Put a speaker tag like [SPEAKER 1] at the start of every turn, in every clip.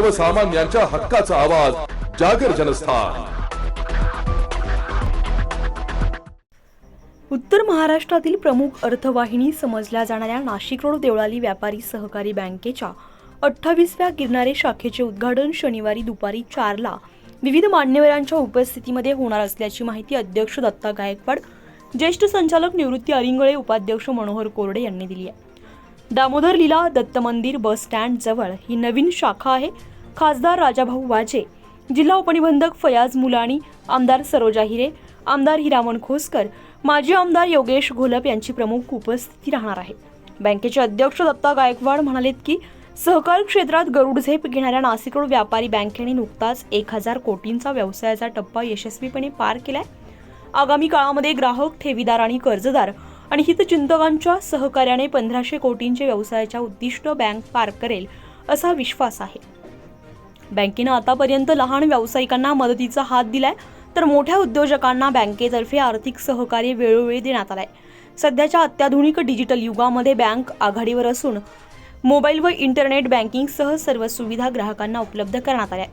[SPEAKER 1] सर्वसामान्यांच्या हक्काचा आवाज जागर जनस्थान.
[SPEAKER 2] उत्तर महाराष्ट्रातील प्रमुख अर्थवाहिनी समजल्या जाणाऱ्या नाशिक रोड देवळाली व्यापारी सहकारी बँकेच्या अठ्ठावीसव्या गिरणारे शाखेचे उद्घाटन शनिवारी दुपारी चारला विविध मान्यवरांच्या उपस्थितीमध्ये होणार असल्याची माहिती अध्यक्ष दत्ता गायकवाड ज्येष्ठ संचालक निवृत्ती अरिंगळे उपाध्यक्ष मनोहर कोरडे यांनी दिली आहे. दामोदर लीला दत्त मंदिर बस स्टँड जवळ ही नवीन शाखा आहे. खासदार राजाभाऊ वाजे जिल्हा उपनिबंधक फयाज मुलाणी आमदार सरोजा हिरे आमदार हिरामण खोसकर माजी आमदार योगेश घोलप यांची प्रमुख उपस्थिती राहणार आहे. बँकेचे अध्यक्ष दत्ता गायकवाड म्हणालेत की सहकार क्षेत्रात गरुड झेप घेणाऱ्या नाशिक व्यापारी बँकेने नुकताच एक हजार कोटींचा व्यवसायाचा टप्पा यशस्वीपणे पार केलाय. आगामी काळामध्ये ग्राहक ठेवीदार आणि कर्जदार आणि हितचिंतकांच्या सहकार्याने पंधराशे कोटींचे व्यवसायाच्या उद्दिष्ट बँक पार करेल असा विश्वास आहे. बँकेनं आतापर्यंत लहान व्यावसायिकांना मदतीचा हात दिलाय तर मोठ्या उद्योजकांना बँकेतर्फे आर्थिक सहकार्य वेळोवेळी देण्यात आलंय. सध्याच्या अत्याधुनिक डिजिटल युगामध्ये बँक आघाडीवर असून मोबाईल व इंटरनेट बँकिंगसह सर्व सुविधा ग्राहकांना उपलब्ध करण्यात आल्या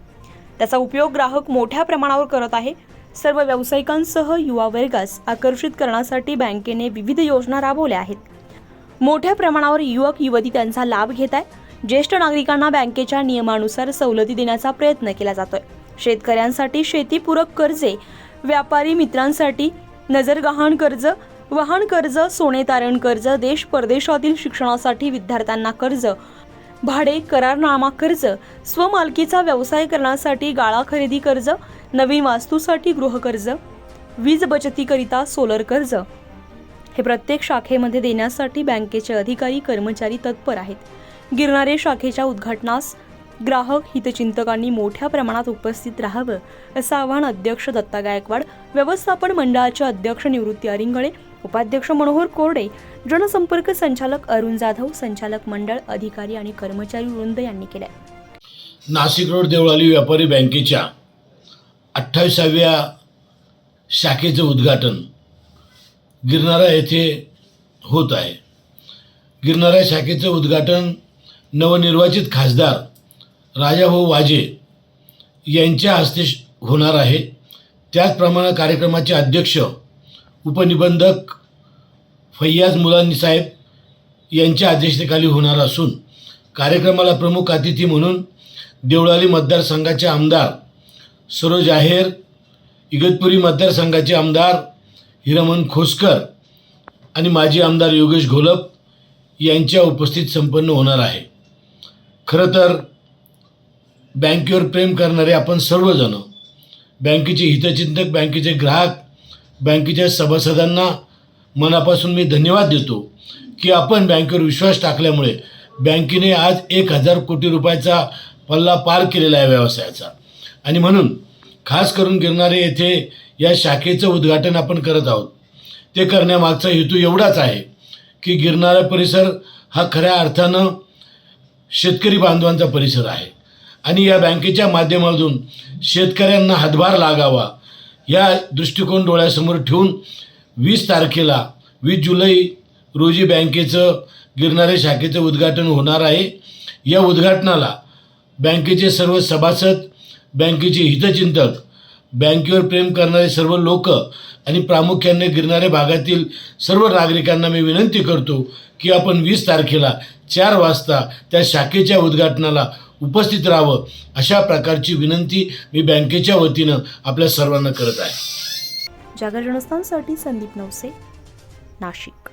[SPEAKER 2] त्याचा उपयोग ग्राहक मोठ्या प्रमाणावर करत आहे सर्व व्यावसायिकांसह युवा वर्गास आकर्षित करण्यासाठी बँकेने विविध योजना राबवल्या आहेत. मोठ्या प्रमाणावर युवक युवती त्यांचा लाभ घेत आहे ज्येष्ठ नागरिकांना बँकेच्या नियमानुसार सवलती देण्याचा प्रयत्न केला जातोय. शेतकऱ्यांसाठी शेतीपूरक कर्जे व्यापारी मित्रांसाठी नजरगहाण कर्ज वाहन कर्ज सोने तारण कर्ज देश परदेशातील शिक्षणासाठी विद्यार्थ्यांना कर्ज भाडे करारनामा कर्ज स्वमालकीचा व्यवसाय करण्यासाठी गाळा खरेदी कर्ज नवीन वास्तूसाठी गृहकर्ज वीज बचतीकरिता सोलर कर्ज. हे प्रत्येक शाखेमध्ये देण्यासाठी बँकेचे अधिकारी कर्मचारी तत्पर आहेत. गिरणारे शाखेच्या उद्घाटनास ग्राहक हितचिंतकांनी मोठ्या प्रमाणात उपस्थित राहावं असं आवाहन अध्यक्ष दत्ता गायकवाड व्यवस्थापन मंडळाचे अध्यक्ष निवृत्ती अरिंगळे उपाध्यक्ष मनोहर कोरडे जनसंपर्क संचालक अरुण जाधव संचालक मंडळ अधिकारी आणि कर्मचारी वृंद यांनी केले
[SPEAKER 3] नाशिक रोड देवळाली व्यापारी बँकेच्या अठ्ठावीसाव्या शाखेचं उद्घाटन गिरनारा येथे होत आहे. गिरनारा शाखेचं उद्घाटन नवनिर्वाचित खासदार राजाभाऊ वाजे यांच्या हस्ते होणार आहे. त्याचप्रमाणे कार्यक्रमाचे अध्यक्ष उपनिबंधक फैयाज मुलानी साहेब यांच्या अध्यक्षतेखाली होणार असून कार्यक्रमाला प्रमुख अतिथी म्हणून देवळाली मतदारसंघाचे आमदार सरोज आहेर इगतपुरी मतदारसंघाचे आमदार हिरमन खोसकर आणि माजी आमदार योगेश घोलप यांच्या उपस्थित संपन्न होणार आहे. खरं तर बँकेवर प्रेम करणारे आपण सर्वजण बँकेचे हितचिंतक बँकेचे ग्राहक बँकेच्या सभासदांना मनापासून मी धन्यवाद देतो की आपण बँकेवर विश्वास टाकल्यामुळे बँकेने आज एक हजार कोटी रुपयाचा पल्ला पार केलेला आहे व्यवसायाचा. आणि म्हणून खास करून गिरणारे येथे या शाखेचं उद्घाटन आपण करत आहोत. ते करण्यामागचा हेतू एवढाच आहे की गिरणारा परिसर हा खऱ्या अर्थानं शेतकरी बांधवांचा परिसर आहे. आणि या बँकेच्या माध्यमातून शेतकऱ्यांना हातभार लागावा या दृष्टिकोन डोळ्यासमोर ठेवून वीस तारखेला वीस जुलै रोजी बँकेचं गिरणारे शाखेचं उद्घाटन होणार आहे. या उद्घाटनाला बँकेचे सर्व सभासद बँकेचे हितचिंतक बँकेवर प्रेम करणारे सर्व लोक आणि प्रामुख्याने गिरणारे भागातील सर्व नागरिकांना मी विनंती करतो की आपण वीस तारखेला चार वाजता त्या शाखेच्या उद्घाटनाला उपस्थित राहावं अशा प्रकारची विनंती मी बँकेच्या वतीनं आपल्या सर्वांना करत आहे.
[SPEAKER 2] जागर जनस्थानसाठी संदीप नवसे नाशिक.